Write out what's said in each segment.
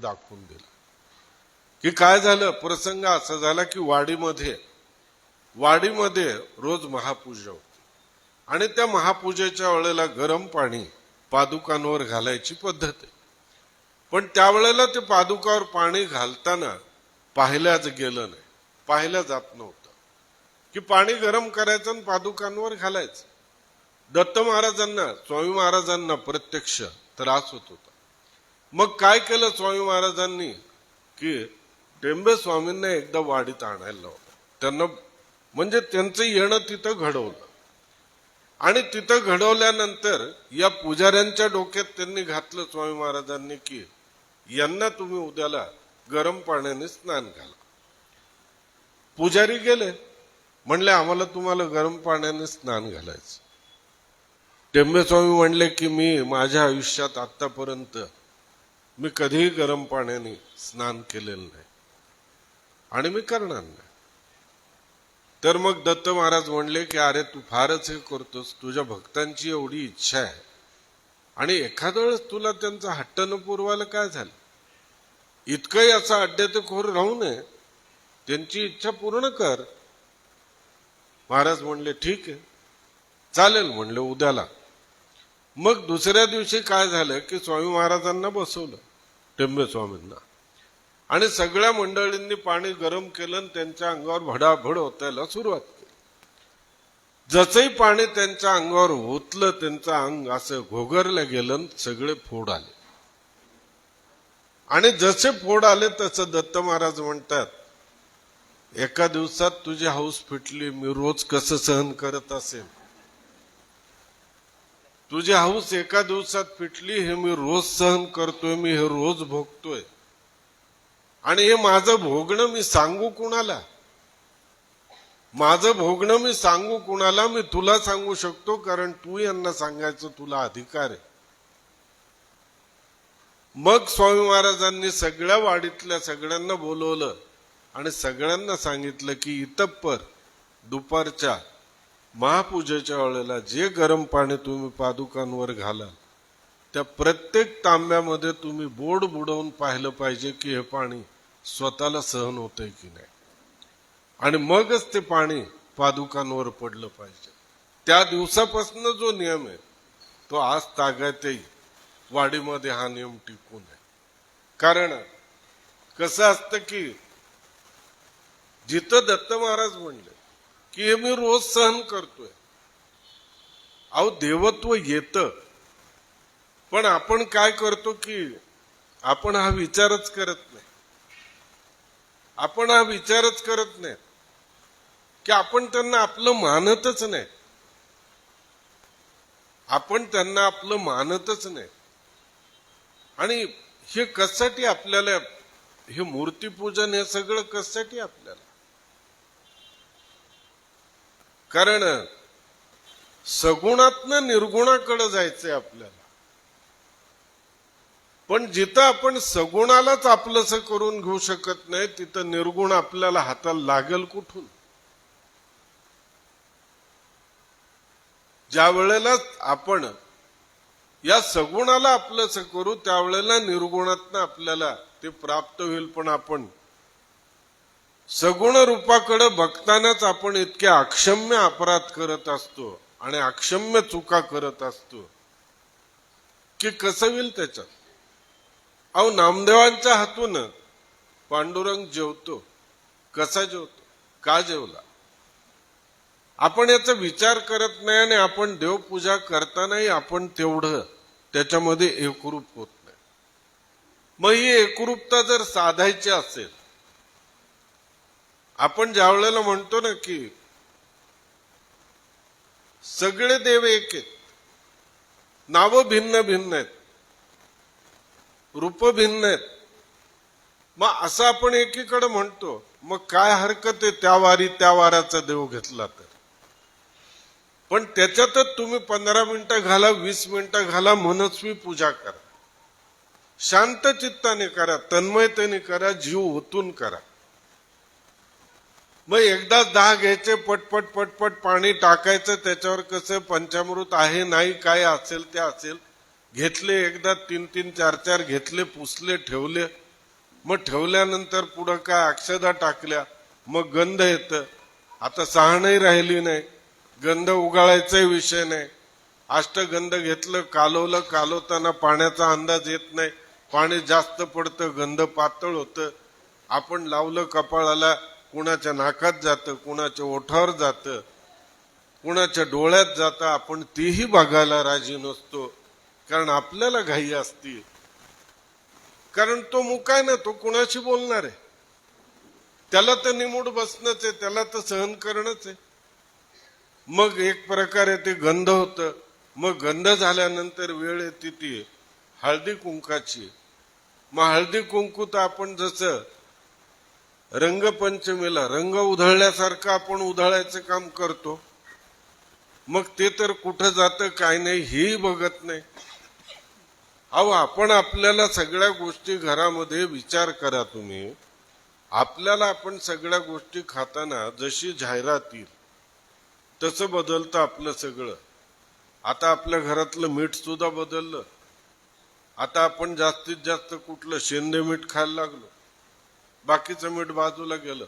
दाखवून दिला. की काय झालं? प्रसंग असा झाला की वाडीमध्ये वाडीमध्ये रोज महापूजा होती. आणि त्या महापूजेच्या वेळेला गरम पाणी पादुकांवर घालायची पद्धत आहे. पण त्यावेळेला ते पादुकावर पाणी घालताना पाहिल्याच गेलं नाही पाहिलं जात नव्हतं. की पाणी गरम करायचं आणि पादुकांवर घालायचं. दत्त महाराजांना स्वामी महाराजांना प्रत्यक्ष त्रास होत होता. मग काय केलं स्वामी महाराजांनी? की टेंबे स्वामींना एकदा वाडीत आणायला लावलं. त्यांना म्हणजे त्यांचं येणं तिथं घडवलं. आणि तिथं घडवल्यानंतर या पुजाऱ्यांच्या डोक्यात त्यांनी घातलं स्वामी महाराजांनी की यांना तुम्ही उद्याला गरम पाण्याने स्नान घाला. पुजारी गेले. म्हणले आम्हाला तुम्हाला गरम पाण्याने स्नान घालायचं. टेंबे स्वामी म्हणले की मी माझ्या आयुष्यात आतापर्यंत मी कधीही गरम पाण्याने स्नान केलेलं नाही. आणि मी करणार नाही. तर मग दत्त महाराज म्हणले की अरे तू फारच हे करतोस. तुझ्या भक्तांची एवढी इच्छा आहे. आणि एखाद्या वेळेस तुला त्यांचा हट्ट न पुरवायला काय झालं? इतकंही असा अड्ड्यातखोर राहू नये. त्यांची इच्छा पूर्ण कर. महाराज म्हणले ठीक आहे. चालेल. म्हणले उद्याला. मग दुसऱ्या दिवशी काय झालं की स्वामी महाराजांना बसवलं. टेंबेस्वामींना आणि सगळ्या मंडळींनी पाणी गरम केलं आणि त्यांच्या अंगावर भडाभड होतायला सुरुवात केली. जसंही पाणी त्यांच्या अंगावर ओतलं त्यांचं अंग असं घोगरलं गेलं सगळे फोड आले. आणि जसे फोड आले तसं दत्त महाराज म्हणतात एका दिवसात तुझी हाऊस फिटली मी रोज कसं सहन करत असेल तुझी हाऊस एका दिवसात फिटली हे मी रोज सहन करतोय मी हे रोज भोगतोय. आणि हे माझं भोगणं मी सांगू कुणाला? माझं भोगणं मी सांगू कुणाला? मी तुला सांगू शकतो कारण तू यांना सांगायचं तुला अधिकार आहे. मग स्वामी महाराजांनी सगळ्या वाडीतल्या सगळ्यांना बोलवलं आणि सगळ्यांना सांगितलं की इतप्पर दुपारच्या महापूजेच्या वेळेला जे गरम पाणी तुम्ही पादुकांवर घालाल त्या प्रत्येक तांब्यामध्ये तुम्ही बोर्ड बुडवून पाहिलं पाहिजे की हे पाणी स्वतःला सहन होतंय की नाही. आणि मगच ते पाणी पादुकांवर पडलं पाहिजे. त्या दिवसापासून जो नियम आहे तो आज तागायतही वाडीमध्ये हा नियम टिकून आहे. कारण कसं असतं की जिथं दत्त महाराज म्हणले की हे मी रोज सहन करतोय. अहो देवत्व येतं. पण आपण काय करतो की आपण हा विचारच करत नाही. आपण हा विचारच करत नाही. की आपण त्यांना आपलं मानतच नाही. आपण त्यांना आपलं मानतच नाही. आणि हे कशासाठी आपल्याला हे मूर्तीपूजन हे सगळं कशासाठी आपल्याला? कारण सगुणातनं निर्गुणाकडे जायचंय आपल्याला. पण जिथं आपण सगुणालाच आपलंस करून घेऊ शकत नाही तिथं निर्गुण आपल्याला हाताला लागेल कुठून? ज्या वेळेला आपण या सगुणाला आपलंस करू त्यावेळेला निर्गुणातनं आपल्याला ते प्राप्त होईल. पण आपण सगुण रूपाकडे बघतानाच आपण इतके अक्षम्य अपराध करत असतो आणि अक्षम्य चुका करत असतो. की कसं होईल त्याच्यात? अहो नामदेवांच्या हातून पांडुरंग जेवतो. कसा जेवतो? का जेवला? आपण याचा विचार करत नाही आणि आपण देवपूजा करतानाही आपण तेवढं त्याच्यामध्ये एकरूप होत नाही. मग ही एकरूपता जर साधायची असेल आपण ज्या वेळेला म्हणतो ना की सगळे देव एक आहेत. नावं भिन्न भिन्न आहेत. रूप भिन्न आहेत. मग असं आपण एकीकडे म्हणतो मग काय हरकत आहे त्या वारी त्या वाराचा देव घेतला तर? पण त्याच्यातच तुम्ही पंधरा मिनिटं घाला वीस मिनिटं घाला मनस्वी पूजा करा. शांत चित्ताने करा तन्मयतेने करा जीव ओतून करा. मग एकदाच दहा घ्यायचे पटपट पटपट पाणी टाकायचं त्याच्यावर कसं पंचामृत आहे नाही काय असेल ते असेल. घेतले एकदा तीन तीन चार चार घेतले पुसले ठेवले. मग ठेवल्यानंतर पुढं काय अक्षदा टाकल्या मग गंध येतं. आता सहाणही राहिली नाही. गंध उगाळायचाही विषय नाही. अष्टगंध घेतलं कालवलं कालवताना पाण्याचा अंदाज येत नाही. पाणी जास्त पडतं गंध पातळ होतं. आपण लावलं कपाळाला कुणाच्या नाकात जातं कुणाच्या ओठावर जातं कुणाच्या डोळ्यात जातं आपण तीही बघायला राजी नसतो. कारण आपल्याला घाई असती कारण तो मुकाय ना तो कुणाशी बोलणार आहे? त्याला तर निमूड बसणंच आहे त्याला तर सहन करणंच आहे. मग एक प्रकारे ते गंध होतं. मग गंध झाल्यानंतर वेळ येते ती हळदी कुंकाची. मग हळदी कुंकू तर आपण जसं रंगपंचमीला रंग उधळल्यासारखं आपण उधळायचं काम करतो. मग ते तर कुठं जातं काय नाही हेही बघत नाही. अहो आपण आपल्याला सगळ्या गोष्टी घरामध्ये विचार करा तुम्ही. आपल्याला आपण सगळ्या गोष्टी खाताना जशी जाहिरात येईल तसं बदलतं आपलं सगळं. आता आपल्या घरातलं मीठ सुद्धा बदललं. आता आपण जास्तीत जास्त कुठलं शेंदे मीठ खायला लागलो. बाकीचं मीठ बाजूला गेलं.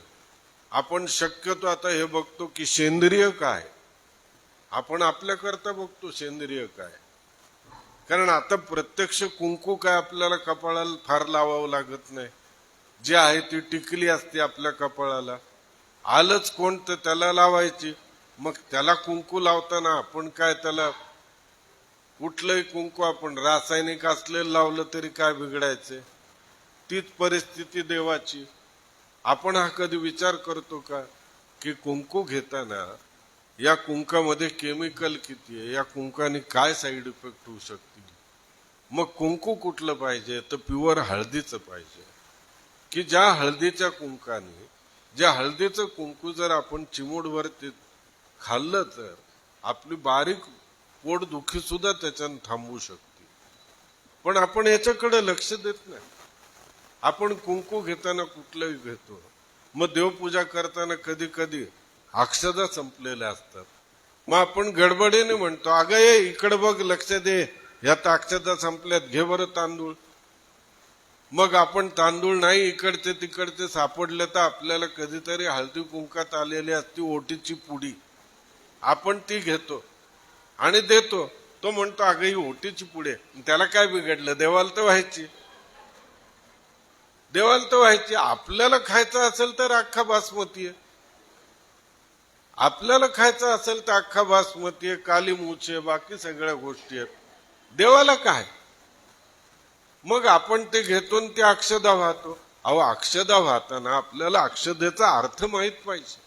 आपण शक्यतो आता हे बघतो की सेंद्रिय काय? आपण आपल्याकरता बघतो सेंद्रिय काय? कारण आता प्रत्यक्ष कुंकू काय आपल्याला कपाळाला फार लावावं लागत नाही. जे आहे ती टिकली असते आपल्या कपाळाला. आलंच कोण तर त्याला लावायची. मग त्याला कुंकू लावताना आपण काय त्याला कुठलंही कुंकू आपण रासायनिक असलेलं लावलं तरी काय बिघडायचं? तीच परिस्थिती देवाची. आपण हा कधी विचार करतो का? की कुंकू घेताना या कुंकामध्ये केमिकल किती आहे? या कुंकाने काय साईड इफेक्ट होऊ शकतील? मग कुंकू कुठलं पाहिजे? तर प्युअर हळदीचं पाहिजे. की ज्या हळदीच्या कुंकाने ज्या हळदीचं कुंकू जर आपण चिमूडवरती खाल्लं तर आपली बारीक पोटदुखी सुद्धा त्याच्यानं थांबवू शकते. पण आपण याच्याकडे लक्ष देत नाही. आपण कुंकू घेताना कुठलंही घेतो. मग देवपूजा करताना कधी कधी अक्षदा संपलेल्या असतात. मग आपण गडबडीने म्हणतो अगं ये इकडं बघ लक्ष दे. यात अक्षदा संपल्यात घे बरं तांदूळ. मग आपण तांदूळ नाही इकडचे तिकडचे सापडले तर आपल्याला कधीतरी हळदी कुंकात आलेली असती ओटीची पुडी. आपण ती घेतो आणि देतो. तो म्हणतो अगं ही ओटीची पुढे त्याला काय बिघडलं? देवाला तर व्हायची. देवाला तर व्हायची. आपल्याला खायचं असेल तर अख्खा बासमती आहे. आपल्याला खायचं असेल तर अख्खा बासमती आहे काली मूछ आहे बाकी सगळ्या गोष्टी आहेत. देवाला काय? मग आपण ते घेतो आणि ते अक्षदा वाहतो. अहो अक्षदा वाहताना आपल्याला अक्षदेचा अर्थ माहीत पाहिजे.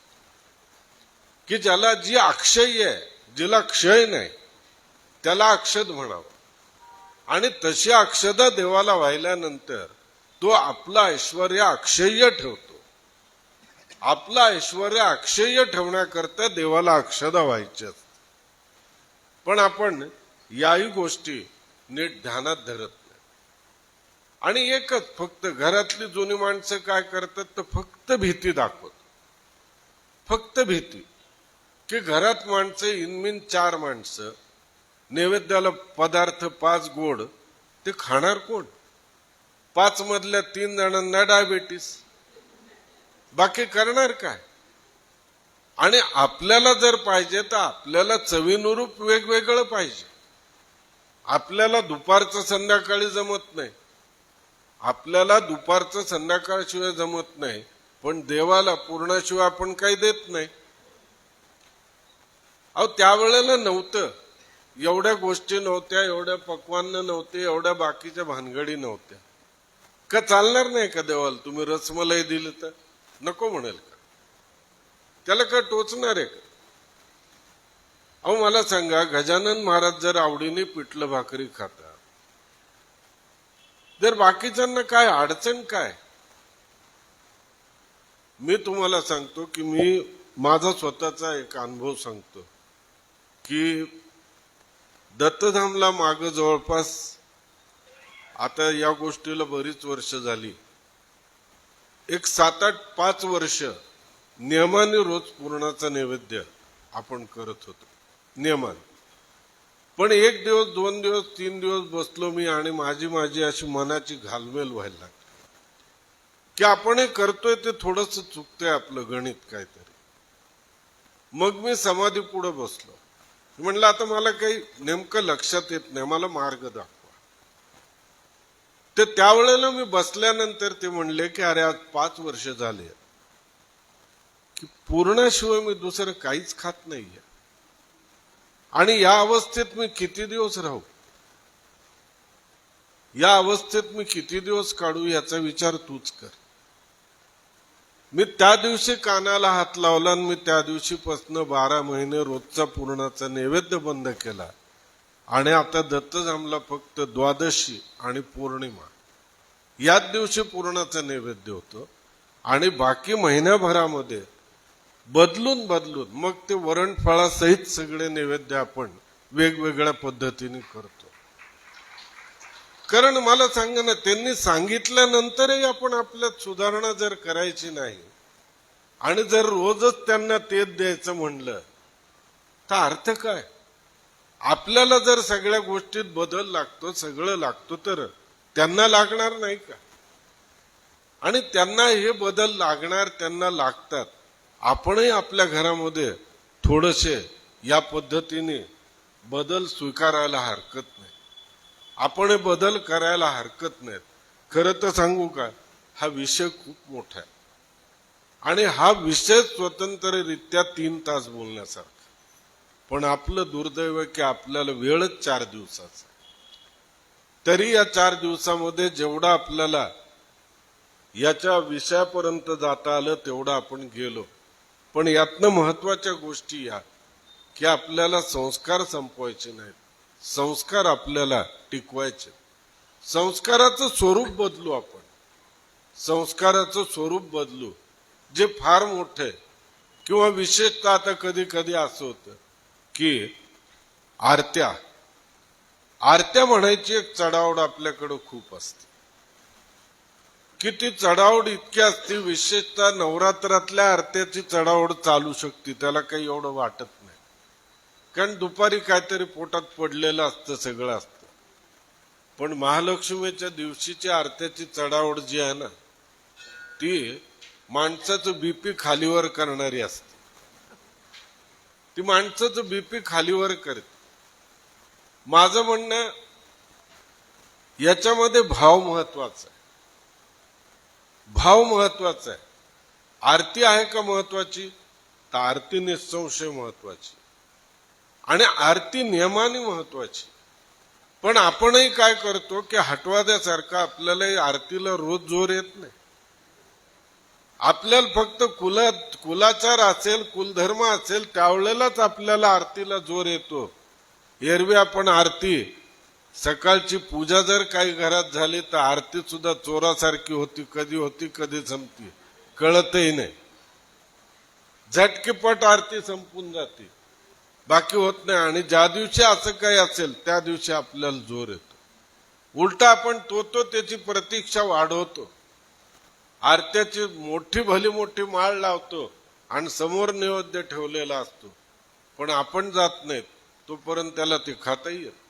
की ज्याला जी अक्षय आहे जिला क्षय नाही त्याला अक्षद म्हणावं. आणि तशी अक्षदा देवाला व्हायल्यानंतर तो आपला ऐश्वर अक्षय्य ठेवतो. आपला ऐश्वर अक्षय्य ठेवण्याकरता देवाला अक्षदा व्हायच्या. पण आपण याही गोष्टी नीट ध्यानात धरत नाही. आणि एकच फक्त घरातली जुनी माणसं काय करतात तर फक्त भीती दाखवत फक्त भीती. की घरात माणसं इनमिन चार माणसं नैवेद्याला पदार्थ पाच गोड ते खाणार कोण? पाच मधल्या तीन जणांना डायबेटीस बाकी करणार काय? आणि आपल्याला जर पाहिजे तर आपल्याला चवीनुरूप वेगवेगळं पाहिजे. आपल्याला दुपारचं संध्याकाळी जमत नाही. आपल्याला दुपारचं संध्याकाळशिवाय जमत नाही. पण देवाला पूर्णाशिवाय आपण काही देत नाही. अहो त्यावेळेला नव्हतं. एवढ्या गोष्टी नव्हत्या एवढ्या पक्वान्न नव्हते एवढ्या बाकीच्या भानगडी नव्हत्या. का चालणार नाही का देवाला? तुम्ही रसमलाई दिलं तर? नको म्हणाल का? त्याला का टोचणार आहे का? अहो मला सांगा गजानन महाराज जर आवडीने पिठलं भाकरी खाता जर बाकीच्यांना काय अडचण काय? मी तुम्हाला सांगतो की मी माझा स्वतःचा एक अनुभव सांगतो की दत्तधामला माग जवळपास आता या गोष्टीला बरीच वर्ष झाली. एक सात आठ पाच वर्ष नियमाने रोज पूर्णाचा नैवेद्य आपण करत होतो. नियमान. पण एक दिवस दोन दिवस तीन दिवस बसलो मी आणि माझी माझी अशी मनाची घालमेल व्हायला लागली. की आपण हे करतोय ते थोडस चुकतंय आपलं गणित काहीतरी. मग मी समाधी पुढे बसलो. म्हणलं आता मला काही नेमकं लक्षात येत नाही. मला मार्ग दाखव. ते त्यावेळेला मी बसल्यानंतर ते म्हणले की अरे आज पाच वर्ष झाले की पूर्णाशिवाय मी दुसरं काहीच खात नाहीये. आणि या अवस्थेत मी किती दिवस राहू? या अवस्थेत मी किती दिवस काढू याचा विचार तूच कर. मी त्या दिवशी कानाला हात लावला आणि मी त्या दिवशीपासनं बारा महिने रोजचा पूर्णाचा नैवेद्य बंद केला. आणि आता दत्तजामला फक्त द्वादशी आणि पौर्णिमा. याच दिवशी पूर्णाचा नैवेद्य होतो. आणि बाकी महिन्याभरामध्ये बदलून बदलून मग ते वरणफळासहित सगळे नैवेद्य आपण वेगवेगळ्या पद्धतीने करतो. कारण मला सांगा ना त्यांनी सांगितल्यानंतरही आपण आपल्यात सुधारणा जर करायची नाही आणि जर रोजच त्यांना तेच द्यायचं म्हणलं तर अर्थ काय? आपल्याला जर सगळ्या गोष्टीत बदल लागतो सगळं लागतो तर त्यांना लागणार नाही का? आणि त्यांना हे बदल लागणार त्यांना लागतात. आपणही आपल्या घरामध्ये थोडेसे या पद्धतीने बदल स्वीकारायला हरकत नाही. आपण हे बदल करायला हरकत नाहीत. खरं तर सांगू का हा विषय खूप मोठा आहे. आणि हा विषय स्वतंत्ररित्या तीन तास बोलण्यासारखा पण आपलं दुर्दैव की आपल्याला वेळच चार दिवसाचा तरी या चार दिवसामध्ये जेवढा आपल्याला याच्या विषयापर्यंत जाता आलं तेवढं आपण गेलो. पण यातनं महत्त्वाच्या गोष्टी या की आपल्याला संस्कार संपवायचे नाहीत. संस्कार आपल्याला टिकवायचे. संस्काराचं स्वरूप बदलू आपण. संस्काराचं स्वरूप बदलू जे फार मोठं आहे. किंवा विशेषतः आता कधी कधी असं होतं की आरत्या. आरत्या म्हणायची एक चढावड आपल्याकडं खूप असते. की ती चढावड इतकी असते विशेषतः नवरात्रातल्या आरत्याची चढावड चालू शकते त्याला काही एवढं वाटत नाही. कारण दुपारी काहीतरी पोटात पडलेलं असतं सगळं असतं. पण महालक्ष्मीच्या दिवशीची आरत्याची चढावड जी आहे ना ती माणसाचं बीपी खालीवर करणारी असते. ती माणसाचं बीपी खालीवर करते. माझं म्हणणं याच्यामध्ये भाव महत्त्वाचा आहे. भाव महत्त्वाचा आहे. आरती आहे का महत्वाची? तर आरती निसंशय महत्वाची. आणि आरती नियमाने महत्वाची. पण आपणही काय करतो की हटवाद्यासारखा आपल्याला आरतीला रोज जोर येत नाही. आपल्याला फक्त कुला कुलाचार असेल कुलधर्म असेल त्यावेळेलाच आपल्याला आरतीला जोर येतो. एरवी आपण आरती सकाळची पूजा जर काही घरात झाली तर आरती सुद्धा चोरासारखी होती कधी होती कधी संपती कळतही नाही. झटकेपट आरती संपून जाते. बाकी होत नाही. आणि ज्या दिवशी असं काही असेल त्या दिवशी आपल्याला जोर येतो. उलटा आपण तो तो त्याची प्रतीक्षा वाढवतो. आरत्याची मोठी भली मोठी माळ लावतो आणि समोर नैवेद्य ठेवलेला असतो. पण आपण जात नाहीत तोपर्यंत त्याला ते खाताही येत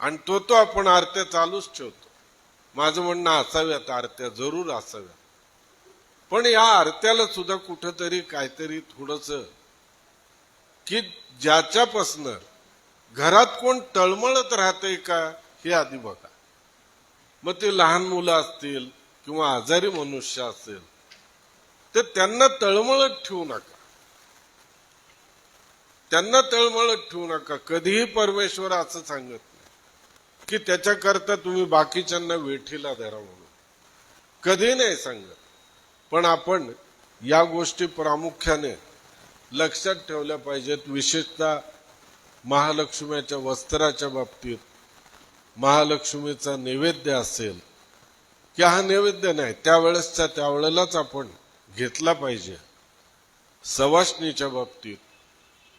आणि तो तो आपण आरत्या चालूच ठेवतो. माझं म्हणणं असाव्यात आरत्या जरूर असाव्यात. पण या आरत्याला सुद्धा कुठंतरी काहीतरी थोडस की ज्याच्यापासनं घरात कोण तळमळत राहतंय का हे आधी बघा. मग ते लहान मुलं असतील किंवा आजारी मनुष्य असेल तर त्यांना तळमळत ठेवू नका. त्यांना तळमळत ठेवू नका. कधीही परमेश्वर असं सांगत नाही की त्याच्याकरता तुम्ही बाकीच्यांना वेठीला धरा म्हणून. कधी नाही सांगत. पण आपण या गोष्टी प्रामुख्याने लक्षात ठेवल्या पाहिजेत. विशेषतः महालक्ष्मीच्या वस्त्राच्या बाबतीत. महालक्ष्मीचा नैवेद्य असेल की हा नैवेद्य नाही? त्यावेळेसचा त्यावेळेलाच आपण घेतला पाहिजे. सवासणीच्या बाबतीत.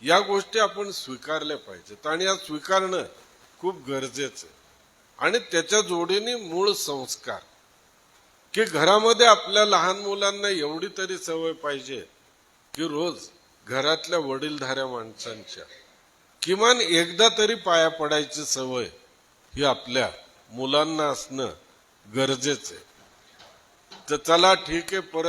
या गोष्टी आपण स्वीकारल्या पाहिजेत. आणि या स्वीकारणं खूप गरजेचं आहे. आणि त्याच्या जोडीने मूळ संस्कार. की घरामध्ये आपल्या लहान मुलांना एवढी तरी सवय पाहिजे की रोज घरातल्या वडीलधाऱ्या माणसांच्या किमान एकदा तरी पाया पडायची सवय ही आपल्या मुलांना असणं गरजेचं आहे. तर चला ठीक आहे परत